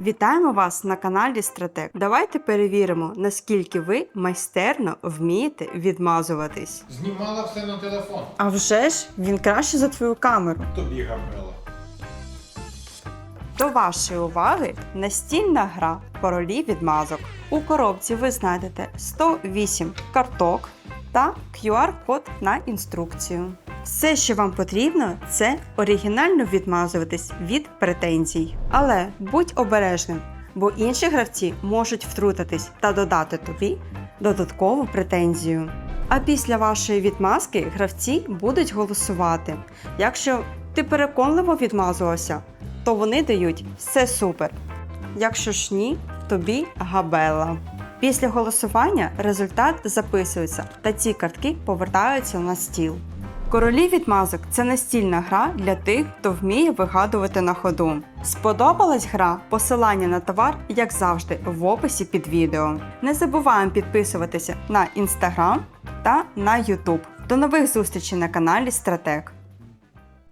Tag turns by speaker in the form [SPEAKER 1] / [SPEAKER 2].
[SPEAKER 1] Вітаємо вас на каналі Стратег. Давайте перевіримо, наскільки ви майстерно вмієте відмазуватись.
[SPEAKER 2] Знімала все на телефон.
[SPEAKER 1] А вже ж він краще за твою камеру.
[SPEAKER 2] Тобі габела.
[SPEAKER 1] До вашої уваги настільна гра королі відмазок. У коробці ви знайдете 108 карток та QR-код на інструкцію. Все, що вам потрібно, це оригінально відмазуватись від претензій. Але будь обережним, бо інші гравці можуть втрутитись та додати тобі додаткову претензію. А після вашої відмазки гравці будуть голосувати. Якщо ти переконливо відмазувався, то вони дають все супер. Якщо ж ні, тобі габела. Після голосування результат записується, та ці картки повертаються на стіл. Королі відмазок це настільна гра для тих, хто вміє вигадувати на ходу. Сподобалась гра? Посилання на товар, як завжди, в описі під відео. Не забуваємо підписуватися на інстаграм та на Ютуб. До нових зустрічей на каналі Стратег.